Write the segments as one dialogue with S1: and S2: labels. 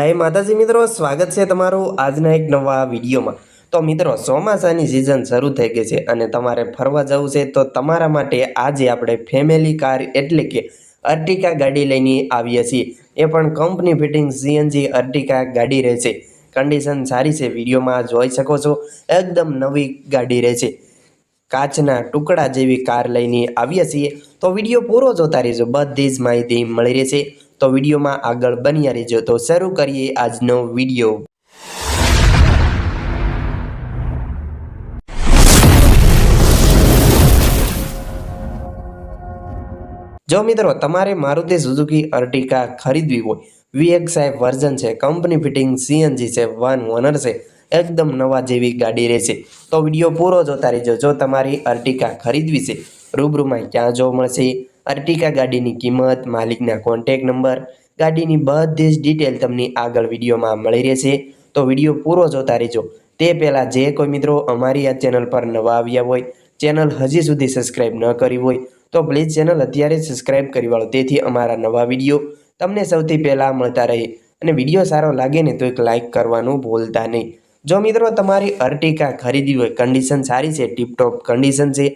S1: જય માતાજી મિત્રો, સ્વાગત છે તમારું આજના એક નવા વિડીયોમાં. તો મિત્રો, ચોમાસાની સિઝન શરૂ થઈ ગઈ છે અને તમારે ફરવા જવું છે તો તમારા માટે આજે આપણે ફેમિલી કાર એટલે કે અર્ટિકા ગાડી લઈને આવીએ છીએ. એ પણ કંપની ફિટિંગ સીએનજી અર્ટિકા ગાડી રહેશે કન્ડિશન સારી છે, વિડીયોમાં જોઈ શકો છો. એકદમ નવી ગાડી રહેશે કાચના ટુકડા જેવી કાર લઈને આવીએ છીએ. તો વીડિયો પૂરો જોતા રહેજો. બધી જ માહિતી મળી રહેશે. તો વિડીયોમાં આગળ બન્યા રહેજો. તો શરૂ કરીએ આજનો વીડિયો. જો મિત્રો, તમારે મારુતિ સુઝુકી અર્ટિકા ખરીદવી હોય વીએક્સઆઈ વર્ઝન છે, કંપની ફિટિંગ સીએનજી છે, વન ઓનર છે, એકદમ નવા જેવી ગાડી રહેશે. તો વીડિયો પૂરો જોતા રહેજો. જો તમારી અર્ટિકા ખરીદવી છે, રૂબરૂમાં ક્યાં જોવા મળશે? અર્ટિકા ગાડીની કિંમત, માલિકના કોન્ટેક નંબર ગાડીની બધી જ ડિટેલ તમને આગળ વિડીયોમાં મળી રહેશે. તો વીડિયો પૂરો જોતા રહેજો. તે પહેલાં જે કોઈ મિત્રો અમારી આ ચેનલ પર નવા આવ્યા હોય ચેનલ હજી સુધી સબસ્ક્રાઈબ ન કરી હોય, તો પ્લીઝ ચેનલ અત્યારે સબસ્ક્રાઈબ કરી વાળો. તેથી અમારા નવા વીડિયો તમને સૌથી પહેલાં મળતા રહે. અને વીડિયો સારો લાગે ને તો એક લાઇક કરવાનું ભૂલતા નહીં. જો મિત્રો તમારી અર્ટિકા ખરીદી હોય કન્ડિશન સારી છે ટીપટોપ કન્ડિશન છે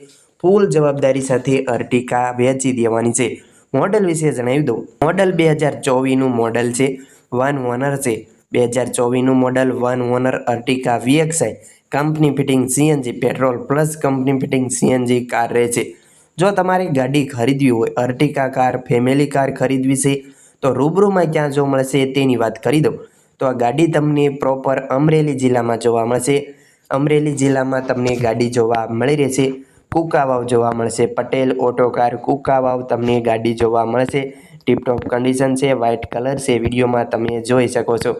S1: ફૂલ જવાબદારી સાથે અર્ટિકા વેચી દેવાની છે. મોડલ વિશે જણાવી દઉં. મોડલ બે હજાર ચોવીસનું મોડલ છે, વન ઓનર છે. બે હજાર ચોવીસનું model, one owner Ertiga VXI company fitting CNG, petrol plus company fitting CNG car રહે છે. જો તમારે ગાડી ખરીદવી હોય, અર્ટિકા કાર, ફેમિલી કાર ખરીદવી છે, તો રૂબરૂમાં ક્યાં જોવા મળશે તેની વાત કરી દઉં. તો આ ગાડી તમને પ્રોપર અમરેલી જિલ્લામાં જોવા મળશે. અમરેલી જિલ્લામાં તમને ગાડી જોવા મળી રહેશે. કુકાવાવ જોવા મળશે. પટેલ ઓટો કાર કુકાવાવ તમને ગાડી જોવા મળશે. ટીપટોપ કન્ડિશન છે વ્હાઇટ કલર છે. વિડીયોમાં તમે જોઈ શકો છો.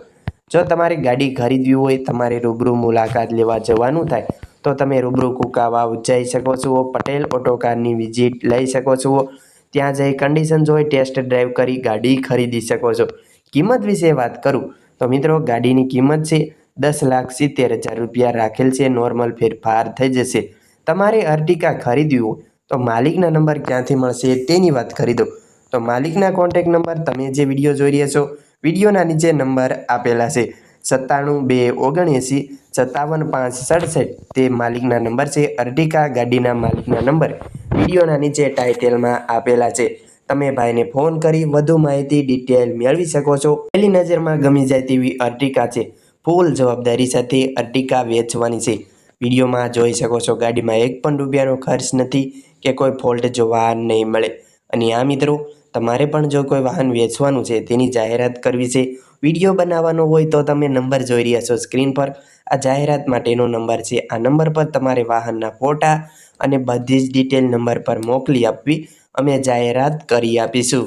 S1: જો તમારે ગાડી ખરીદવી હોય, તમારે રૂબરૂ મુલાકાત લેવા જવાનું થાય, તો તમે રૂબરૂ કુકાવાવ જઈ શકો છો. પટેલ ઓટો કારની વિઝિટ લઈ શકો છો. ત્યાં જઈ કન્ડિશન જોઈ ટેસ્ટ ડ્રાઈવ કરી ગાડી ખરીદી શકો છો. કિંમત વિશે વાત કરું, તો મિત્રો ગાડીની કિંમત છે દસ લાખ સિત્તેર હજાર રૂપિયા રાખેલ છે. નોર્મલ ફેરફાર થઈ જશે. તમારે અર્ટિકા ખરીદવી હોય, તો માલિકના નંબર ક્યાંથી મળશે તેની વાત કરી દો તો માલિકના કોન્ટેક નંબર તમે જે વીડિયો જોઈ રહ્યા છો વિડીયોના નીચે નંબર આપેલા છે. સત્તાણું બે ઓગણએંસી, સત્તાવન પાંચ સડસઠ, તે માલિકના નંબર છે. અર્ટિકા ગાડીના માલિકના નંબર વિડીયોના નીચે ટાઇટેલમાં આપેલા છે. તમે ભાઈને ફોન કરી વધુ માહિતી ડિટેલ મેળવી શકો છો. પહેલી નજરમાં ગમી જાય તેવી અર્ટિકા છે. ફૂલ જવાબદારી સાથે અર્ટિકા વેચવાની છે. વિડીયોમાં જોઈ શકો છો, ગાડીમાં એક પણ રૂપિયાનો ખર્ચ નથી કે કોઈ ફોલ્ટ જોવા નહીં મળે. અને આ મિત્રો, તમારે પણ જો કોઈ વાહન વેચવાનું છે, તેની જાહેરાત કરવી છે, વીડિયો બનાવવાનો હોય તો તમે નંબર જોઈ રહ્યા છો સ્ક્રીન પર. આ જાહેરાત માટેનો નંબર છે. આ નંબર પર તમારે વાહનના ફોટા અને બધી જ ડિટેલ નંબર પર મોકલી આપવી. અમે જાહેરાત કરી આપીશું.